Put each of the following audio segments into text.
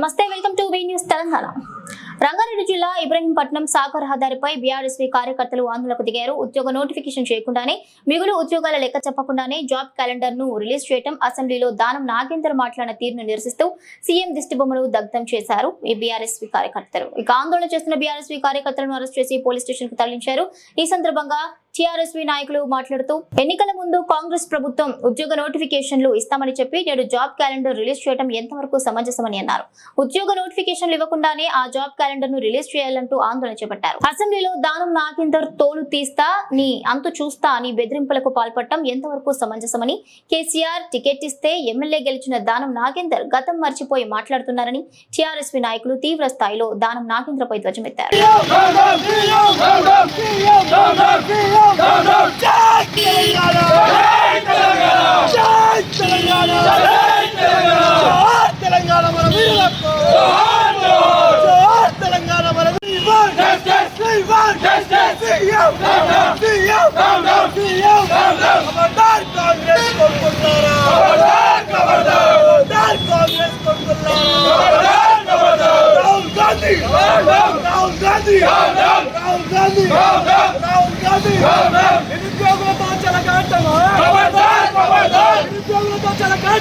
నమస్తే welcome to V news Telangana. Rangareddy జిల్లా ఇబ్రహీంపట్నం సాగర్ రహదారిపై బీఆర్ఎస్వి కార్యకర్తలు ఆందోళనకు దిగారు. ఉద్యోగ నోటిఫికేషన్ చేయకుండానే మిగులు ఉద్యోగాల లెక్క చెప్పకుండానే జాబ్ క్యాలెండర్ను రిలీజ్ చేయడం అసెంబ్లీలో దానం నాగేందర్ మాట్లాడిన తీరును నిరసిస్తూ సీఎం దిష్టిబొమ్మను దగ్ధం చేశారు ఈ బీఆర్ఎస్వి కార్యకర్తలు. ఇక ఆందోళన చేస్తున్న బీఆర్ఎస్వి కార్యకర్తలను అరెస్ట్ చేసి పోలీస్ స్టేషన్కు తరలించారు. ఈ సందర్భంగా టీఆర్ఎస్వి నాయకులు మాట్లాడుతూ ఎన్నికల ముందు కాంగ్రెస్ ప్రభుత్వం ఉద్యోగ నోటిఫికేషన్లు ఇస్తామని చెప్పి నేడు జాబ్ క్యాలెండర్ రిలీజ్ చేయడం ఎంతవరకు సమంజసమని అన్నారు ఉద్యోగ నోటిఫికేషన్లు ఇవ్వకుండానే ఆ జాబ్ క్యాలెండర్ను రిలీజ్ చేయాలంటూ ఆందోళన చేపట్టారు అసెంబ్లీలో దానం నాగేందర్ తోలు తీస్తా నీ అంతు చూస్తా అని బెదిరింపులకు పాల్పడటం ఎంతవరకు సమంజసమని కేసీఆర్ టికెట్ ఇస్తే ఎమ్మెల్యే గెలిచిన దానం నాగేందర్ గతం మర్చిపోయి మాట్లాడుతున్నారని టీఆర్ఎస్వి నాయకులు తీవ్ర స్థాయిలో దానం నాగేంద్రపై ధ్వజమెత్తారు తెలంగాణ మన వీరులకు జోహార్ తెలంగాణ మన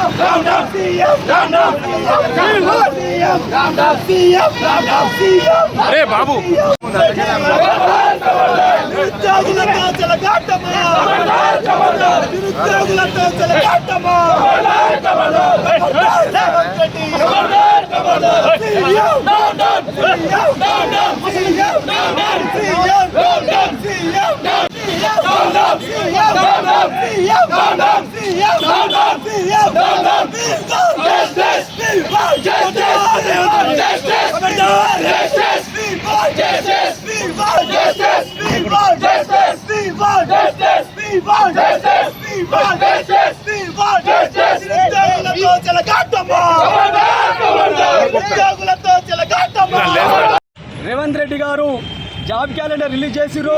CM! Down, down, CM! Down, down, CM! Down, down, CM! Down, down, CM! We want CM! Down, down, CM! Down, down, CM! అరే బాబు నిరుద్యోగులతో చెలగాటమా నిరుద్యోగులతో చెలగాటమా Revanth Reddy Justice! Justice! Job calendar release చేసిర్రు.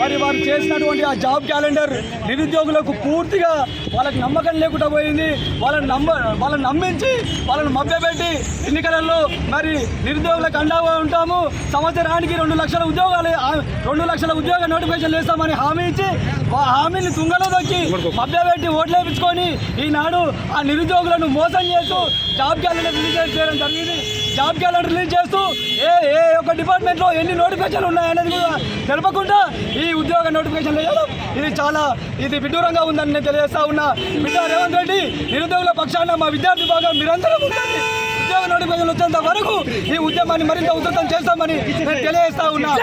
మరి వారు చేసినటువంటి ఆ జాబ్ క్యాలెండర్ నిరుద్యోగులకు పూర్తిగా వాళ్ళకి నమ్మకం లేకుండా పోయింది. వాళ్ళని నమ్మ వాళ్ళని నమ్మించి వాళ్ళని మభ్యపెట్టి ఎన్నికలలో మరి నిరుద్యోగులకు అండగా ఉంటాము. సంవత్సరానికి రెండు లక్షల ఉద్యోగాలు రెండు లక్షల ఉద్యోగ నోటిఫికేషన్ వేస్తామని హామీ ఇచ్చి ఆ హామీని తుంగలో దొక్కి మభ్యపెట్టి ఓట్లేపించుకొని ఈనాడు ఆ నిరుద్యోగులను మోసం చేస్తూ జాబ్ క్యాలెండర్ రిలీజ్ చేయడం జరిగింది. జాబ్ క్యాలెండర్ రిలీజ్ చేస్తూ ఏ ఏ ఒక్క డిపార్ట్మెంట్లో ఎన్ని నోటిఫికేషన్లు ఉన్నాయనేది కూడా తెలపకుండా ఈ ఉద్యోగ నోటిఫికేషన్ వేయడం. ఇది చాలా ఇది విడ్డూరంగా ఉందని నేను తెలియజేస్తా ఉన్నా. బిడ్డ రేవంత్ రెడ్డి నిరుద్యోగుల పక్షాన మా విద్యార్థి భాగం నిరంతరం ఉండండి. ఉద్యోగ నోటిఫికేషన్ వచ్చేంత వరకు ఈ ఉద్యమాన్ని మరింత ఉధృతం చేస్తామని నేను తెలియజేస్తా ఉన్నా.